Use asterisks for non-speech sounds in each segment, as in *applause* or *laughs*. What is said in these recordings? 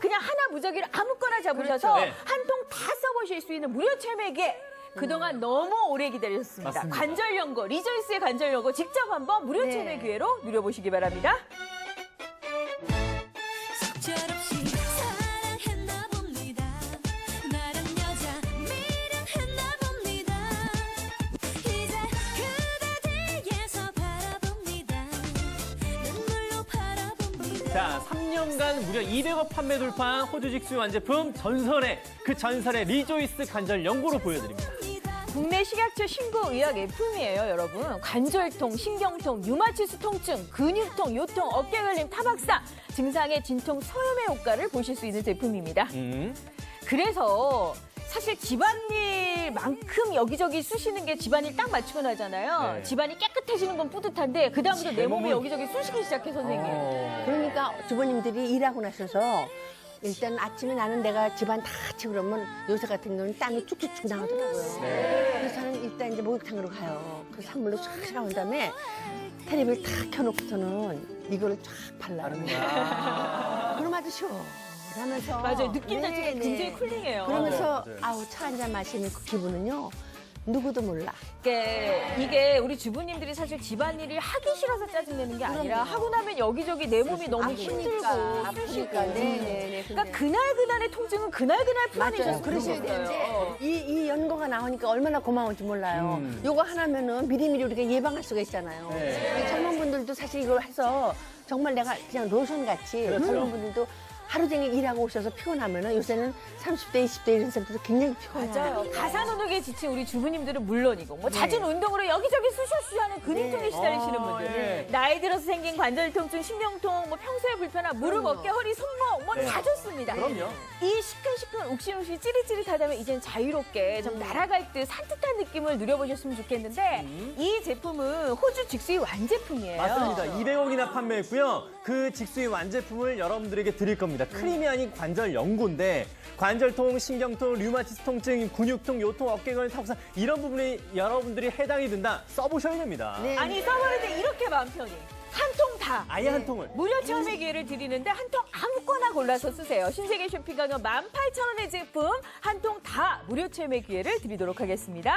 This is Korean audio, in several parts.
그냥 하나 무작위로 아무거나 잡으셔서 그렇죠. 네. 한 통 다 써보실 수 있는 무료 체맥에 그동안 너무 오래 기다리셨습니다. 맞습니다. 관절 연고, 리저이스의 관절 연고 직접 한번 무료 네. 체맥 기회로 누려보시기 바랍니다. 여자 미련했나 봅니다 이제 그대 뒤에서 바라봅니다 눈물로 바라봅니다 자, 3년간 무려 200억 판매 돌파한 호주 직수 완제품 전설의 그 전설의 리조이스 관절 연고로 보여드립니다. 국내 식약처 신고 의학 제품이에요, 여러분. 관절통, 신경통, 류마티스 통증, 근육통, 요통, 어깨 걸림, 타박상 증상의 진통 소염의 효과를 보실 수 있는 제품입니다. 음. 그래서 사실 집안일만큼 여기저기 쑤시는 게 집안일 딱 맞추고 나잖아요. 네. 집안이 깨끗해지는 건 뿌듯한데 그 다음부터 내 몸이 여기저기 쑤시기 시작해 선생님. 어. 그러니까 주부님들이 일하고 나셔서 일단 아침에 나는 내가 집안 다 치고 그러면 요새 같은 경우는 땀이 쭉쭉쭉 나오더라고요. 그래서 저는 일단 이제 목욕탕으로 가요. 그 산물로 쫙 샤워한 다음에 테레비를 탁 켜놓고서는 이거를 쫙 발라요. *laughs* 그럼 아주 시 원하면서. 맞아요. 느낌 네, 자체가 네. 굉장히 쿨링해요. 그러면서 맞아요, 맞아요. 아우 차 한 잔 마시는 그 기분은요. 누구도 몰라. 이게, 이게 우리 주부님들이 사실 집안일이 하기 싫어서 짜증내는 게 아니라. 하고 나면 여기저기 내 몸이 너무 힘들고 아프니까. 쑤시고. 네네 네. 그러니까 그날 그날의 통증은 그날 그날 맞아요. 풀어내셔서 그러셔야. 되는데 이, 이 연고가 나오니까 얼마나 고마운지 몰라요. 음. 요거 하나면은 미리미리 우리가 예방할 수가 있잖아요. 네. 이 젊은 분들도 사실 이걸 해서 정말 내가 그냥 로션 같이 그렇죠. 젊은 분들도 하루 종일 일하고 오셔서 피곤하면은 요새는 30대, 20대 이런 사람들도 굉장히 피곤해요. 맞아요. 가사 노동에 지친 우리 주부님들은 물론이고 뭐 잦은 운동으로 여기저기 쑤셔쑤셔하는 근육통에 네. 시달리시는 어, 분들 네. 나이 들어서 생긴 관절 통증, 신경통, 뭐 평소에 불편한 무릎. 어깨, 허리, 손목 뭐다 네. 좋습니다. 그럼요. 이 시큰시큰 욱신욱신 찌릿찌릿하다면 이젠 자유롭게 좀 날아갈 듯 산뜻한 느낌을 누려보셨으면 좋겠는데 이 제품은 호주 직수의 완제품이에요. 맞습니다. 200억이나 판매했고요. 그 직수의 완제품을 여러분들에게 드릴 겁니다. 크림이 아닌 관절 연고인데 관절통, 신경통, 류마티스 통증, 근육통, 요통, 어깨 걸림, 타박상 이런 부분이 여러분들이 해당이 된다. 써보셔야 됩니다. 네. 아니 써버리는데 이렇게 마음 편히 한 통 다. 아예 한 통을. 무료 체험의 기회를 드리는데 한 통 아무거나 골라서 쓰세요. 신세계 쇼핑 가격 18,000원의 제품 한 통 다 무료 체험의 기회를 드리도록 하겠습니다.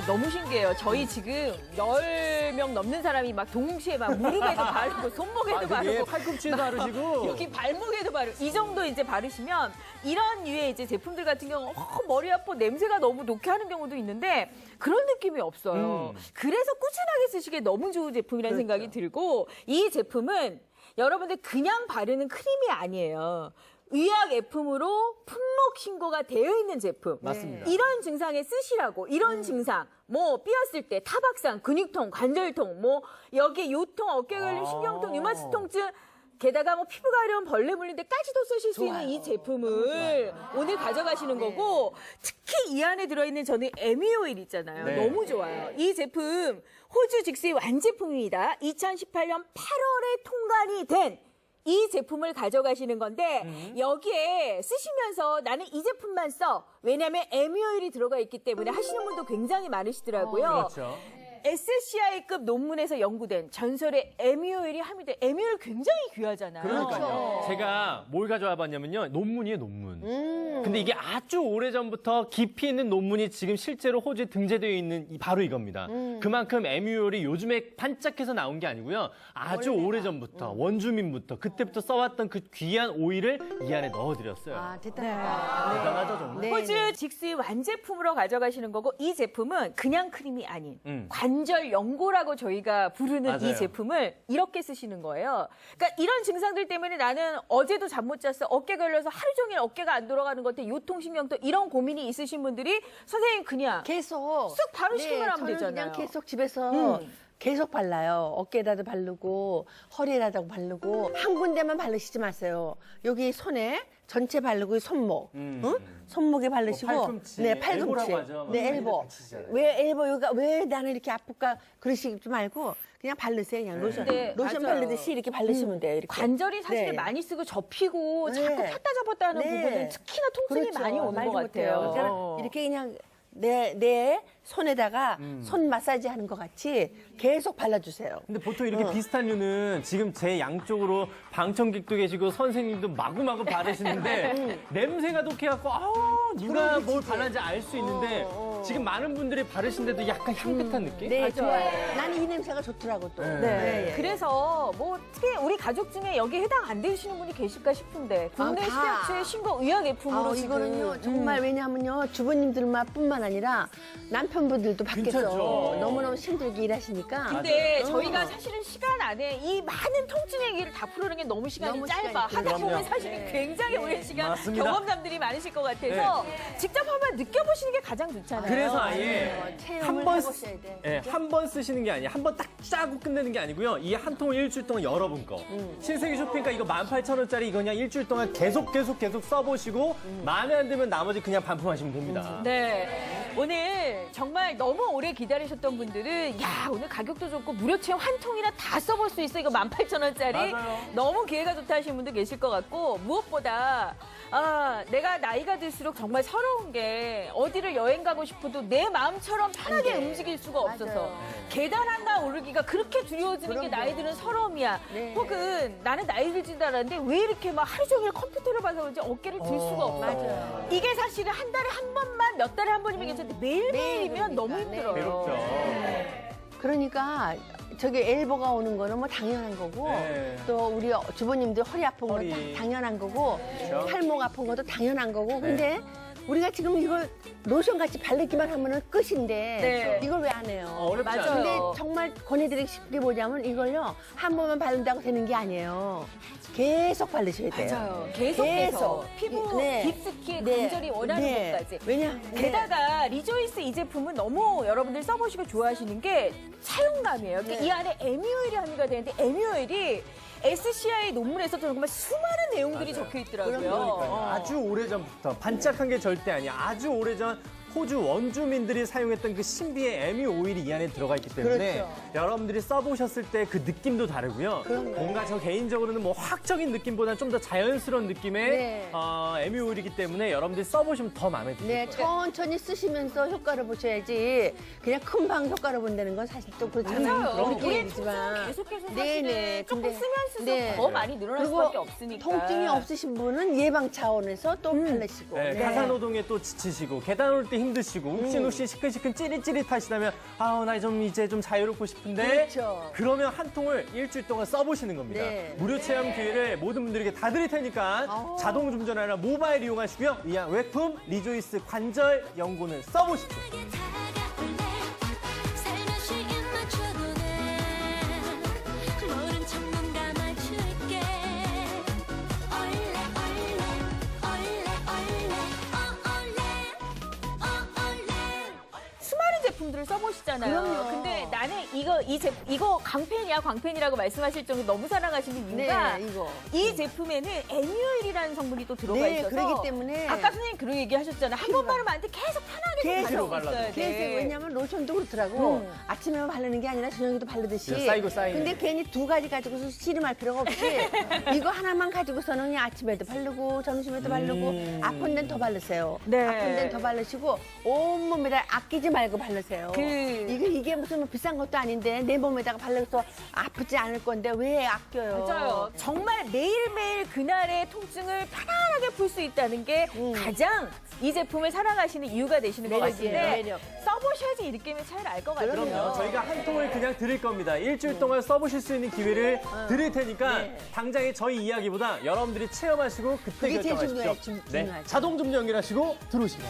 너무 신기해요. 저희 지금 10명 넘는 사람이 막 동시에 막 무릎에도 *laughs* 바르고 손목에도 아, 바르고 팔꿈치에 바르시고. *laughs* 여기 발목에도 바르고 이 정도 이제 바르시면 이런 류의 이제 제품들 같은 경우 어, 머리 아파 냄새가 너무 녹게 하는 경우도 있는데 그런 느낌이 없어요. 음. 그래서 꾸준하게 쓰시기에 너무 좋은 제품이라는 생각이 들고 이 제품은 여러분들 그냥 바르는 크림이 아니에요. 의약 F으로 품목 신고가 되어 있는 제품. 맞습니다. 이런 증상에 쓰시라고 이런 증상. 뭐 삐었을 때 타박상 근육통 관절통 뭐 여기 요통 어깨 걸림 아. 신경통 류마티스 통증 게다가 뭐 피부가 가려운 벌레 물릴 때까지도 쓰실 수 있는 이 제품을 오늘 가져가시는 거고 특히 이 안에 들어있는 저는 에미 오일 있잖아요. 네. 너무 좋아요. 이 제품 호주 직수의 완제품입니다. 2018년 8월에 통관이 된 이 제품을 가져가시는 건데 음. 여기에 쓰시면서 나는 이 제품만 써 왜냐하면 에미오일이 들어가 있기 때문에 하시는 분도 굉장히 많으시더라고요. 그렇죠. SCI급 논문에서 연구된 전설의 에미오일이 함유된 에미오일 굉장히 귀하잖아요. 그러니까요. 제가 뭘 가져와 봤냐면요. 논문이에요, 논문. 음. 근데 이게 아주 오래전부터 깊이 있는 논문이 지금 실제로 호주에 등재되어 있는 이- 바로 이겁니다. 음. 그만큼 에뮤얼이 요즘에 반짝해서 나온 게 아니고요. 아주 오래전부터 음. 원주민부터 그때부터 써왔던 그 귀한 오일을 이 안에 넣어드렸어요. 아, 대단하다. 대단하죠, 정말. 네. 호주 직수의 완제품으로 가져가시는 거고 이 제품은 그냥 크림이 아닌 음. 관절 연고라고 저희가 부르는 맞아요. 이 제품을 이렇게 쓰시는 거예요. 그러니까 이런 증상들 때문에 나는 어제도 잠 못 잤어. 어깨 걸려서 하루 종일 어깨가 안 돌아가는 것 같아. 요통, 신경통 이런 고민이 있으신 분들이 선생님 그냥 계속 쑥 바로 시키면 하면 저는 되잖아요. 그냥 계속 집에서 음. 계속 발라요. 어깨에다도 바르고 허리에다도 바르고 한 군데만 바르시지 마세요. 여기 손에 전체 바르고 손목, 음. 응? 손목에 바르시고 뭐 팔꿈치, 네 팔꿈치, 하죠. 네 엘보. 왜 엘보 여기가 왜 나는 이렇게 아플까 그러시지 말고 그냥 바르세요. 그냥 로션 네, 로션 맞아요. 바르듯이 이렇게 바르시면 돼요. 이렇게. 관절이 사실 네. 많이 쓰고 접히고 네. 자꾸 폈다 잡았다 하는 네. 부분은 특히나 통증이 그렇죠. 많이 오는 것 못해요. 같아요. 그러니까 어. 이렇게 그냥 내, 내 손에다가 음. 손 마사지 하는 것 같이 계속 발라주세요. 근데 보통 이렇게 어. 비슷한 류는 지금 제 양쪽으로 방청객도 계시고 선생님도 마구마구 바르시는데 *laughs* 냄새가 독해갖고 아우 누가 뭘 발랐는지 알 수 있는데 지금 많은 분들이 바르신데도 약간 향긋한 느낌? 네, 맞아요. 좋아요. 나는 이 냄새가 좋더라고 또. 네. 네. 예, 예. 그래서 뭐 특히 우리 가족 중에 여기에 해당 안 되시는 분이 계실까 싶은데 국내 아, 다. 식약처의 신고 의약품으로 아, 지금 이거는요 정말 왜냐하면요 주부님들만 뿐만 아니라 남편분들도 밖에서 괜찮죠. 너무너무 힘들게 일하시니까 근데 어. 저희가 사실은 시간 안에 이 많은 통증 얘기를 다 풀어내는 게 너무 시간이 너무 짧아. 시간이 하다 그럼요. 보면 사실은 네. 굉장히 오랜 시간 맞습니다. 경험담들이 많으실 것 같아서 직접 한번 느껴보시는 게 가장 좋잖아요. 그래서 아예 어, 체험을 한번 해보셔야 돼. 예, 한번 쓰시는 게 아니에요. 한 번 딱 짜고 끝내는 게 아니고요. 이 한 통을 일주일 동안 여러분 거. 음. 신세계 쇼핑가 이거 18,000원짜리 이거 그냥 일주일 동안 계속 계속 계속 써보시고 음. 마음에 안 들면 나머지 그냥 반품하시면 됩니다. 네. 오늘 정말 너무 오래 기다리셨던 분들은 야, 오늘 가격도 좋고 무료 체험 한 통이나 다 써볼 수 있어. 이거 18,000원짜리. 맞아요. 너무 기회가 좋다 하시는 분들 계실 것 같고 무엇보다 아, 내가 나이가 들수록 정말 서러운 게 어디를 여행 가고 싶어도 내 마음처럼 편하게 안 돼. 움직일 수가 없어서 맞아요. 계단 하나 오르기가 그렇게 두려워지는 게 그럼요. 나이 드는 서러움이야. 네. 혹은 나는 나이 들지도 않았는데 왜 이렇게 막 하루 종일 컴퓨터를 봐서 그런지 어깨를 들 수가 없어. 맞아요. 이게 사실은 한 달에 한 번만 몇 달에 한 번이면 괜찮은데 매일매일이면 매일 너무 그러니까. 힘들어요. 외롭죠. 그러니까 저기 엘보가 오는 거는 뭐 당연한 거고 네. 또 우리 주부님들 허리 아픈 허리. 것도 당연한 거고 그렇죠. 팔목 아픈 것도 당연한 거고 네. 근데 우리가 지금 이걸 로션 같이 바르기만 하면은 끝인데 네. 이걸 왜 안 해요? 어, 어렵지 맞아요. 않아요. 근데 정말 권해드리기 쉽게 보자면 이걸요 한 번만 바른다고 되는 게 아니에요. 계속 바르셔야 돼요. 맞아요. 계속해서 계속. 피부 네. 깊숙이 네. 관절이 원하는 네. 곳까지. 왜냐? 게다가 리조이스 이 제품은 너무 여러분들 써보시고 좋아하시는 게 사용감이에요. 그러니까 네. 이 안에 에뮤일이 함유가 되는데 에뮤일이 SCI 논문에서 정말 수많은 내용들이 적혀 있더라고요. 어. 아주 오래전부터 반짝한 게 절대 아니야. 아주 오래전 호주 원주민들이 사용했던 그 신비의 에미 오일이 이 안에 들어가 있기 때문에 그렇죠. 여러분들이 써보셨을 때 그 느낌도 다르고요. 그럼요. 뭔가 저 개인적으로는 뭐 화학적인 느낌보다는 좀 더 자연스러운 느낌의 네. 어, 에미 오일이기 때문에 여러분들이 써보시면 더 마음에 드세요. 네, 천천히 쓰시면서 효과를 보셔야지 그냥 금방 효과를 본다는 건 사실 또 그렇잖아요. 맞아요. 우리 계속해서 네, 사실은 네. 조금 근데- 쓰면 쓸수록 네. 더 많이 늘어날 수밖에 없으니까. 통증이 없으신 분은 예방 차원에서 또 바르시고. 네, 네. 가사노동에 또 지치시고 계단 올때 힘드시고 욱신욱신 시큰시큰 찌릿찌릿하시다면 아우 나 좀 이제 좀 자유롭고 싶은데 그렇죠. 그러면 한 통을 일주일 동안 써보시는 겁니다. 네. 무료 체험 기회를 모든 분들에게 다 드릴 테니까 어. 자동 충전 아니라 모바일 이용하시고요. 이양 외품 리조이스 관절 연고는 써보십시오. 제품들을 써보시잖아요. 그럼요. 근데 나는 이거 이 제, 이거 광팬이야 광팬이라고 말씀하실 정도 로 너무 사랑하시는 이유가 네, 이거. 이 제품에는 에뮤일이라는 성분이 또 들어가 네, 있어서 그러기 때문에 아까 선생님 그런 얘기 하셨잖아요. 한 번 바르면 안 돼. 계속 편하게 좀 계속 발라도. 계속 왜냐면 로션도 그렇더라고. 음. 아침에만 바르는 게 아니라 저녁에도 바르듯이. 네, 쌓이고 쌓이네. 근데 괜히 두 가지 가지고서 씨름할 필요가 없이 *laughs* 이거 하나만 가지고서는 그냥 아침에도 바르고 점심에도 바르고 음. 아픈 데는 더 바르세요. 네. 아픈 데는 더 바르시고 온 몸에다 아끼지 말고 바르세요. 그- 이게 이게 무슨 뭐 비싼 것도 아닌데 내 몸에다가 발라서 아프지 않을 건데 왜 아껴요? 맞아요. 정말 매일매일 그날의 통증을 편안하게 풀 수 있다는 게 음. 가장 이 제품을 사랑하시는 이유가 되시는 것 매력이에요, 같은데 매력. 써보셔야지 이 느낌의 차이를 알 것 같아요. 그럼요. 저희가 한 통을 그냥 드릴 겁니다. 일주일 동안 써보실 수 있는 기회를 드릴 테니까 네. 당장의 저희 이야기보다 여러분들이 체험하시고 그때 그게 제일 결정하십시오. 중요해, 중- 네, 중요하죠. 자동 좀 연결하시고 들어오시면.